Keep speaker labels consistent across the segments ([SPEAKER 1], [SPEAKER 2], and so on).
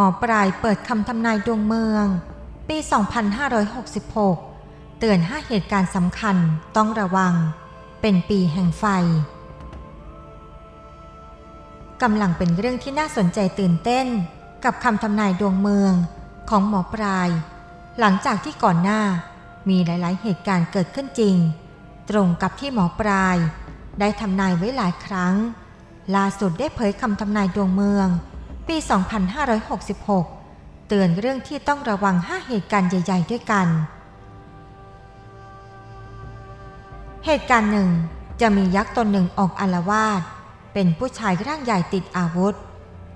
[SPEAKER 1] หมอปลายเปิดคำทำนายดวงเมือง ปี 2566 เตือนห้าเหตุการณ์สำคัญต้องระวัง เป็นปีแห่งไฟกำลังเป็นเรื่องที่น่าสนใจตื่นเต้น กับคำทำนายดวงเมืองของหมอปลาย หลังจากที่ก่อนหน้ามีหลาย ๆ เหตุการณ์เกิดขึ้นจริง ตรงกับที่หมอปลาย ได้ทำนายไว้หลายครั้งล่าสุดได้เผยคำทำนายดวงเมือง ปี 2566 เตือนเรื่องที่ต้องระวัง 5 เหตุการณ์ใหญ่ ๆ ด้วยกัน เหตุการณ์หนึ่งจะมียักษ์ตนหนึ่งออกอาละวาดเป็นผู้ชายร่างใหญ่ติดอาวุธ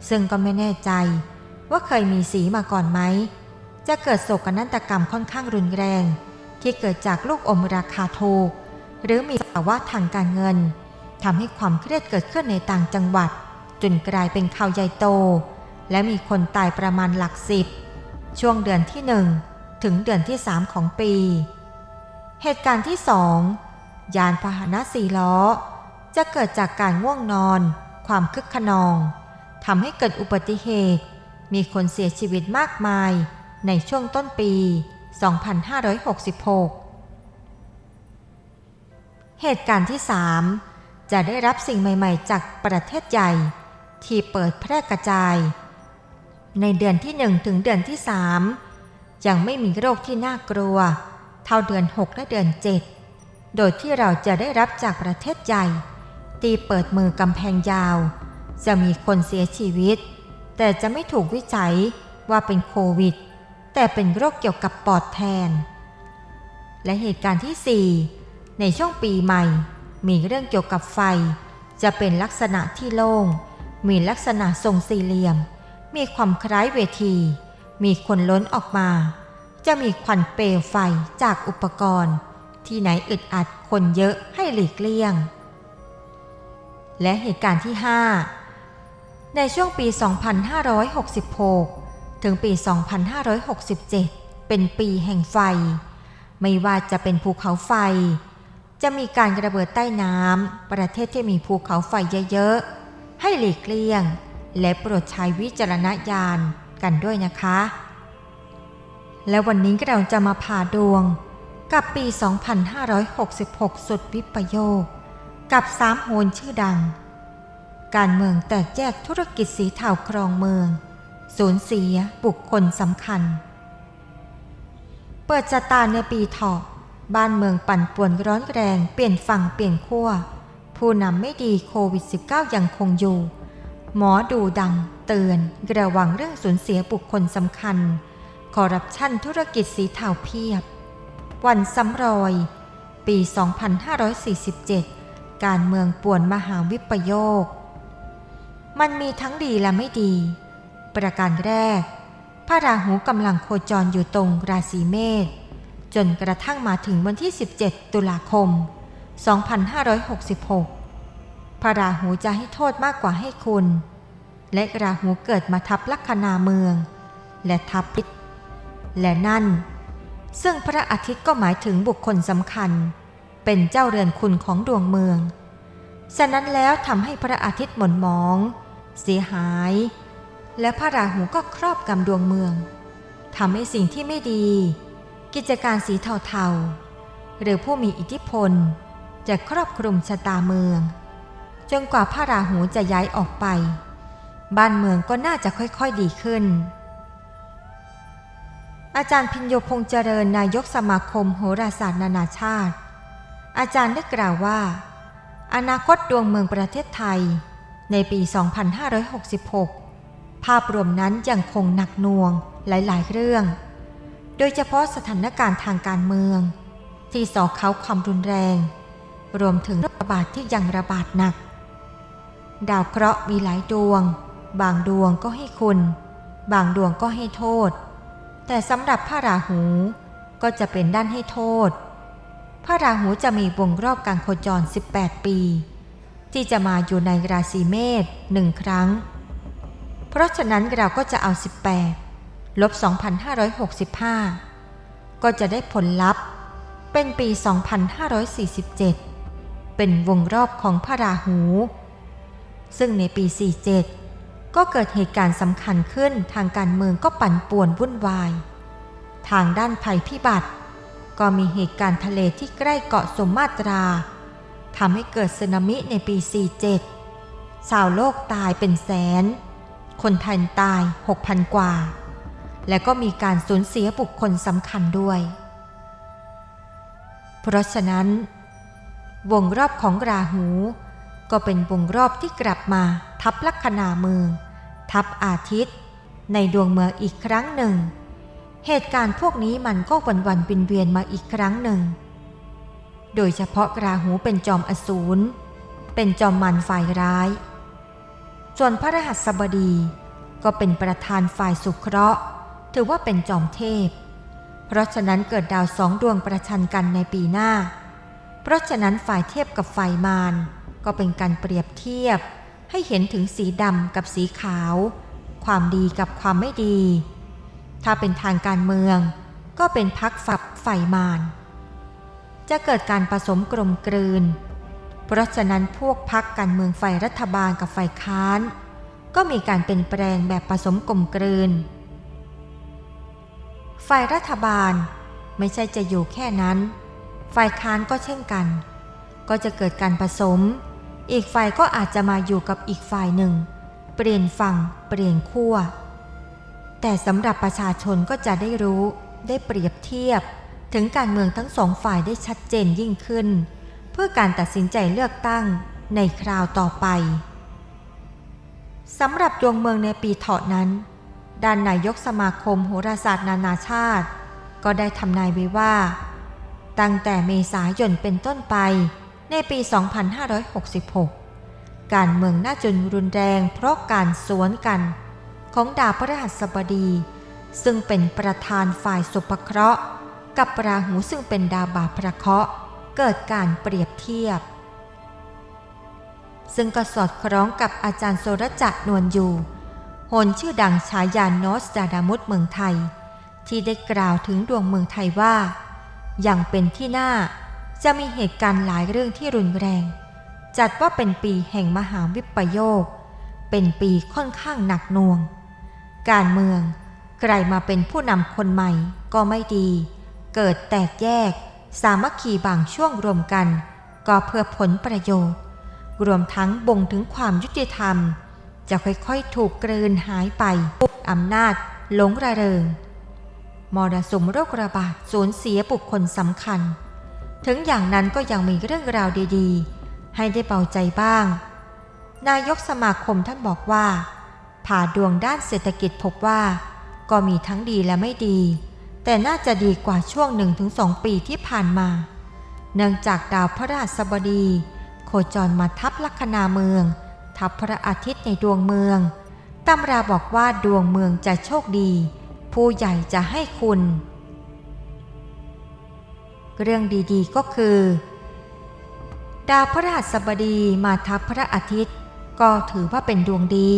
[SPEAKER 1] ซึ่งก็ไม่แน่ใจว่าเคยมีสีมาก่อนไหม จะเกิดโศกนาฏกรรมค่อนข้างรุนแรง ที่เกิดจากลูกอมราคาถูก หรือมีภาวะทางการเงินทำให้ความเครียดเกิดขึ้นในต่างจังหวัด จนกลายเป็นข่าวใหญ่โต และมีคนตายประมาณหลักสิบ ช่วงเดือนที่หนึ่งถึงเดือนที่สามของปี เหตุการณ์ที่สองยานพาหนะสี่ล้อ จะเกิดจากการง่วงนอน ความคึกขนองทำให้เกิดอุบัติเหตุ มีคนเสียชีวิตมากมายในช่วงต้นปี 2566 เหตุการณ์ที่ 3 จะได้รับสิ่งใหม่ ๆ จากประเทศใหญ่ ที่เปิดแพร่กระจาย ในเดือนที่1ถึงเดือนที่3ยังไม่มีโรคที่น่ากลัว เท่าเดือน 6 และเดือน 7 โดยที่เราจะได้รับจากประเทศใหญ่ตีเปิดมือกำแพงยาว จะมีคนเสียชีวิต แต่จะไม่ถูกวิจัยว่าเป็นโควิด แต่เป็นโรคเกี่ยวกับปอดแทน และเหตุการณ์ที่ 4 ในช่วงปีใหม่ มีเรื่องเกี่ยวกับไฟ จะเป็นลักษณะที่โล่ง มีลักษณะทรงสี่เหลี่ยม มีความคล้ายเวที มีคนล้นออกมา จะมีควันเปลวไฟจากอุปกรณ์ ที่ไหนอึดอัดคนเยอะให้หลีกเลี่ยง และเหตุการณ์ที่ 5 ในช่วงปี 2566 ถึงปี 2567 เป็นปีแห่งไฟ ไม่ว่าจะเป็นภูเขาไฟ จะมีการระเบิดใต้น้ำประเทศที่มีภูเขาไฟเยอะๆ ให้หลีกเลี่ยง และโปรดใช้วิจารณญาณกันด้วยนะคะ และวันนี้เราจะมาผ่าดวงกับปี 2566 สุดวิปโยค กับสามโหนชื่อดัง การเมืองแตกแยกธุรกิจสีเทาครองเมือง สูญเสียบุคคลสำคัญ เปิดชะตาในปีเถาะบ้านเมืองปั่นป่วนร้อนแรงเปลี่ยนฝั่งเปลี่ยนขั้ว ผู้นำไม่ดีโควิด -19 ยังคงอยู่ หมอดูดัง เตือนระวังเรื่องสูญเสียบุคคลสำคัญ คอร์รัปชันธุรกิจสีเทาเพียบ วันซ้ำรอย ปี 2547 การเมืองป่วนมหาวิปโยค มันมีทั้งดีและไม่ดี ประการแรก พระราหูกำลังโคจรอยู่ตรงราศีเมษจนกระทั่งมาถึงวันที่ 17 ตุลาคม 2566 พระราหูจะให้โทษมากกว่าให้คุณ และราหูเกิดมาทับลัคนาเมือง และทับพิษและนั่น ซึ่งพระอาทิตย์ก็หมายถึงบุคคลสำคัญ เป็นเจ้าเรือนคุณของดวงเมือง ฉะนั้นแล้วทำให้พระอาทิตย์หม่นหมอง เสียหาย และพระราหูก็ครอบกำดวงเมืองทำให้สิ่งที่ไม่ดี กิจการสีเทาๆหรือผู้มีอิทธิพล จะครอบคลุมชะตาเมือง จนกว่าพระราหูจะย้ายออกไป บ้านเมืองก็น่าจะค่อยๆดีขึ้น อาจารย์พิญโยพงเจริญนายกสมาคมโหราศาสตร์นานาชาติ อาจารย์ได้กล่าวว่า อนาคตดวงเมืองประเทศไทย ในปี 2566 ภาพรวมนั้นยังคงหนักหน่วงหลายๆ เรื่อง โดยเฉพาะสถานการณ์ทางการเมือง ที่สอเขาความรุนแรง รวมถึงระบาดที่ยังระบาดหนัก ดาวเคราะห์มีหลายดวง บางดวงก็ให้คุณ บางดวงก็ให้โทษ แต่สำหรับพระราหูก็จะเป็นด้านให้โทษ พระราหูจะมีวงรอบการโคจร 18 ปี ที่จะมาอยู่ในราศีเมษหนึ่งครั้ง เพราะฉะนั้นเราก็จะเอา 18 ลบ 2,565 ก็จะได้ผลลัพธ์เป็นปี 2547 เป็นวงรอบของพระราหู ซึ่งในปี 47 ก็เกิดเหตุการณ์สำคัญขึ้นทางการเมืองก็ปั่นป่วนวุ่นวาย ทางด้านภัยพิบัติ ก็มีเหตุการณ์ทะเลที่ใกล้เกาะสมมาตราทำให้เกิดสึนามิในปี 47 ชาวโลกตายเป็นแสน คนไทยตาย 6,000 กว่า และก็มีการสูญเสียบุคคลสำคัญด้วย เพราะฉะนั้น วงรอบของราหู ก็เป็นวงรอบที่กลับมาทับลัคนาเมือง ทับอาทิตย์ ในดวงเมืองอีกครั้งหนึ่ง เหตุการณ์พวกนี้มันก็วันวันๆวินเวียนมาอีกครั้งหนึ่ง โดยเฉพาะราหูเป็นจอมอสูรเป็นจอมมันฝ่ายร้าย ส่วนพระรหัสบดีก็เป็นประธานฝ่ายสุเคราะห์ ถือว่าเป็นจอมเทพ เพราะฉะนั้นเกิดดาวสองดวงประชันกันในปีหน้า เพราะฉะนั้นฝ่ายเทพกับฝ่ายมารก็เป็นการเปรียบเทียบ ให้เห็นถึงสีดำกับสีขาว ความดีกับความไม่ดี ถ้าเป็นทางการเมือง ก็เป็นพักฝักฝ่ายมารจะเกิดการผสมกลมกลืน เพราะฉะนั้นพวกพักการเมืองฝ่ายรัฐบาลกับฝ่ายค้าน ก็มีการเป็นแปลงแบบผสมกลมกลืน ฝ่ายรัฐบาลไม่ใช่จะอยู่แค่นั้น ฝ่ายค้านก็เช่นกัน ก็จะเกิดการผสม อีกฝ่ายก็อาจจะมาอยู่กับอีกฝ่ายหนึ่ง เปลี่ยนฝั่งเปลี่ยนขั้ว แต่สำหรับประชาชนก็จะได้รู้ได้เปรียบเทียบ ถึงการเมืองทั้งสองฝ่ายได้ชัดเจนยิ่งขึ้น เพื่อการตัดสินใจเลือกตั้งในคราวต่อไปสำหรับดวงเมืองในปีเถาะนั้น ด้านนายกสมาคมโหราศาสตร์นานาชาติ ก็ได้ทำนายไว้ว่า ตั้งแต่เมษายนเป็นต้นไป ในปี 2566 การเมืองน่าจนรุนแรงเพราะการสวนกัน ของดาวพฤหัสบดี ซึ่งเป็นประธานฝ่ายสุภเคราะห์ กับราหูซึ่งเป็นดาวบาปพระเคราะห์ เกิดการเปรียบเทียบ ซึ่งก็สอดคล้องกับอาจารย์โซรจักนวลอยู่โหนชื่อดังฉายานโนสดาดามุตเมืองไทย ที่ได้กล่าวถึงดวงเมืองไทยว่า อย่างเป็นที่น่าจะมีเหตุการณ์หลายเรื่องที่รุนแรง จัดว่าเป็นปีแห่งมหาวิปโยค เป็นปีค่อนข้างหนักหน่วง การเมืองใครมาเป็นผู้นำคนใหม่ก็ไม่ดี เกิดแตกแยก สามัคคีบางช่วงรวมกัน ก็เพื่อผลประโยชน์ รวมทั้งบ่งถึงความยุติธรรม จะค่อยๆถูกกลืนหายไปอำนาจหลงระเริง รสุมโรคระบาดสูญเสียบุคคลสำคัญ ถึงอย่างนั้นก็ยังมีเรื่องราวดีๆ ให้ได้เบาใจบ้าง นายกสมาคมท่านบอกว่า ผ่าดวงด้านเศรษฐกิจพบว่า ก็มีทั้งดีและไม่ดี แต่น่าจะดีกว่าช่วงหนึ่งถึงสองปีที่ผ่านมา เนื่องจากดาวพระราชบดี โคจรมาทับลัคนาเมือง ทับพระอาทิตย์ในดวงเมืองตำราบอกว่าดวงเมืองจะโชคดี ผู้ใหญ่จะให้คุณ เรื่องดีๆก็คือ ดาวพระหัสบดีมาทับพระอาทิตย์ ก็ถือว่าเป็นดวงดี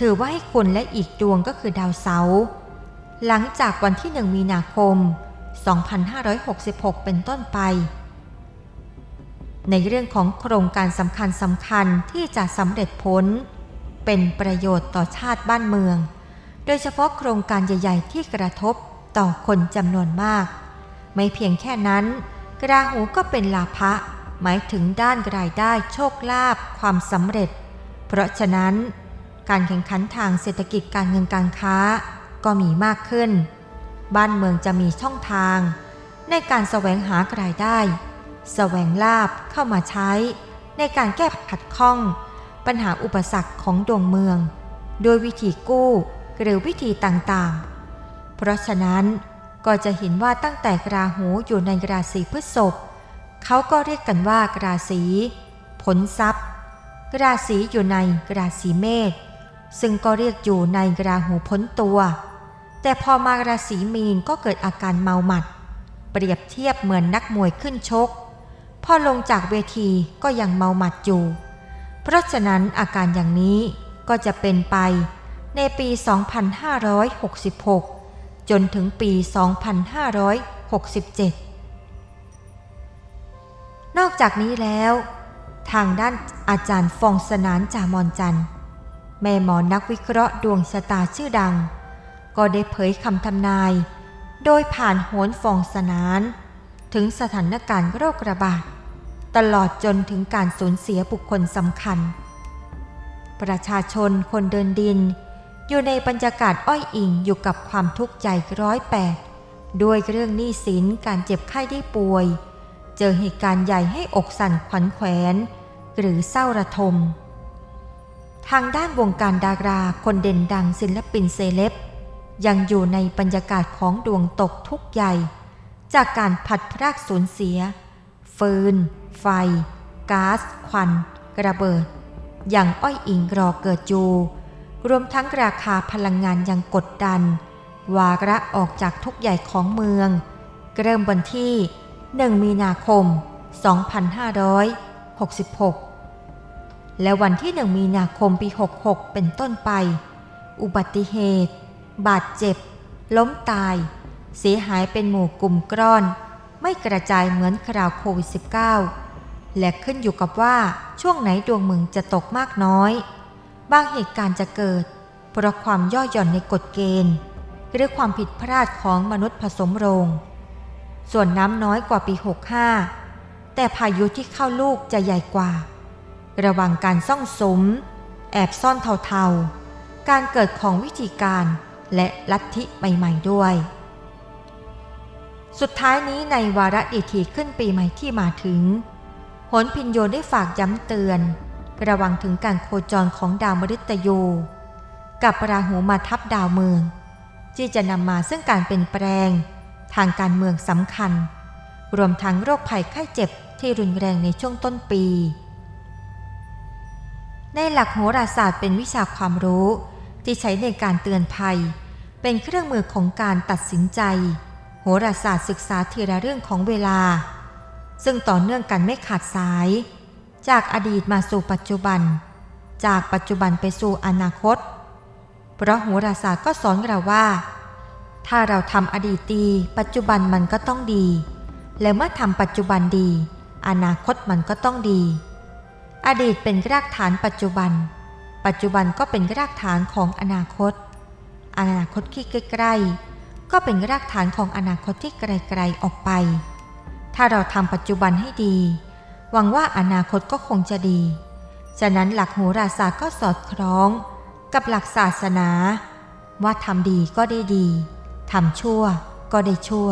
[SPEAKER 1] ถือว่าให้คุณและอีกดวงก็คือดาวเสาร์หลังจากวันที่หนึ่งมีนาคม 2566 เป็นต้นไป ในเรื่องของโครงการสำคัญสำคัญที่จะสำเร็จผล เป็นประโยชน์ต่อชาติบ้านเมือง โดยเฉพาะโครงการใหญ่ๆ ที่กระทบต่อคนจำนวนมาก ไม่เพียงแค่นั้น กราหูก็เป็นลาภะหมายถึงด้านรายได้โชคลาภความสำเร็จ เพราะฉะนั้น การแข่งขันทางเศรษฐกิจการเงินการค้าก็มีมากขึ้น บ้านเมืองจะมีช่องทาง ในการแสวงหารายได้แสวงลาบเข้ามาใช้ ในการแก้ขัดข้อง ปัญหาอุปสรรคของดวงเมือง โดยวิธีกู้ หรือวิธีต่างๆ เพราะฉะนั้นก็จะเห็นว่าตั้งแต่กราหูอยู่ในราศีพฤษภเขาก็เรียกกันว่าราศีผลทรัพย์ ราศีอยู่ในราศีเมษซึ่งก็เรียกอยู่ในราหูพ้นตัว แต่พอมาราศีมีนก็เกิดอาการเมาหมัด เปรียบเทียบเหมือนนักมวยขึ้นชก พอลงจากเวทีก็ยังเมาหมัดอยู่ เพราะฉะนั้นอาการอย่างนี้ก็จะเป็นไป ในปี 2566 จนถึงปี 2567 นอกจากนี้แล้ว ทางด้านอาจารย์ฟองสนานจามอนจันทร์แม่หมอนักวิเคราะห์ดวงชะตาชื่อดัง ก็ได้เผยคำทำนาย โดยผ่านโหนฟองสนาน ถึงสถานการณ์โรคระบาดตลอดจนถึงการสูญเสียบุคคลสำคัญ ประชาชนคนเดินดิน อยู่ในบรรยากาศอ้อยอิงอยู่กับความทุกข์ใจร้อยแปดด้วยเรื่องหนี้สินการเจ็บไข้ได้ป่วย เจอเหตุการณ์ใหญ่ให้อกสั่นขวัญแขวน หรือเศร้าระทม ทางด้านวงการดาราคนเด่นดังศิลปินเซเลบยังอยู่ในบรรยากาศของดวงตกทุกข์ใหญ่ จากการผัดพรากสูญเสีย ฟืน ไฟก๊าซควัน กระเบิด อย่างอ้อยอิงรอเกิดจู รวมทั้งราคาพลังงานยังกดดัน วาระออกจากทุกใหญ่ของเมือง เริ่มวันที่ 1 มีนาคม 2566 และวันที่ 1 มีนาคมปี 66 เป็นต้นไป อุบัติเหตุ บาดเจ็บ ล้มตาย เสียหายเป็นหมู่กลุ่มก้อน ไม่กระจายเหมือนคราวโควิด -19 และขึ้นอยู่กับว่าช่วงไหนดวงเมึงจะตกมากน้อย บางเหตุการณ์จะเกิดเพราะความย่อหย่อนในกฎเกณฑ์ หรือความผิดพลาดของมนุษย์ผสมโรง ส่วนน้ำน้อยกว่าปี 65 แต่พายุที่เข้าลูกจะใหญ่กว่า ระวังการซ่องสม แอบซ่อนเทาๆ การเกิดของวิธีการและลัทธิใหม่ๆด้วย สุดท้ายนี้ในวาระดีทีขึ้นปีใหม่ที่มาถึงหนพินโยได้ฝากย้ำเตือน ระวังถึงการโคจรของดาวมฤตยู กับราหูมาทับดาวเมือง ที่จะนำมาซึ่งการเปลี่ยนแปลง ทางการเมืองสำคัญ รวมทั้งโรคภัยไข้เจ็บที่รุนแรงในช่วงต้นปี ในหลักโหราศาสตร์เป็นวิชาความรู้ที่ใช้ในการเตือนภัย เป็นเครื่องมือของการตัดสินใจ โหราศาสตร์ศึกษาทีละเรื่องของเวลา ซึ่งต่อเนื่องกันไม่ขาดสาย จากอดีตมาสู่ปัจจุบัน จากปัจจุบันไปสู่อนาคต เพราะโหราศาสตร์ก็สอนเราว่า ถ้าเราทำอดีตดีปัจจุบันมันก็ต้องดี และเมื่อทำปัจจุบันดี อนาคตมันก็ต้องดี อดีตเป็นรากฐานปัจจุบัน ปัจจุบันก็เป็นรากฐานของอนาคต อนาคตที่ใกล้ๆก็เป็นรากฐานของอนาคตที่ไกลๆออกไป ถ้าเราทำปัจจุบันให้ดี หวังว่าอนาคตก็คงจะดี ฉะนั้นหลักโหราศาสตร์ก็สอดคล้อง กับหลักศาสนา ว่าทำดีก็ได้ดี ทำชั่วก็ได้ชั่ว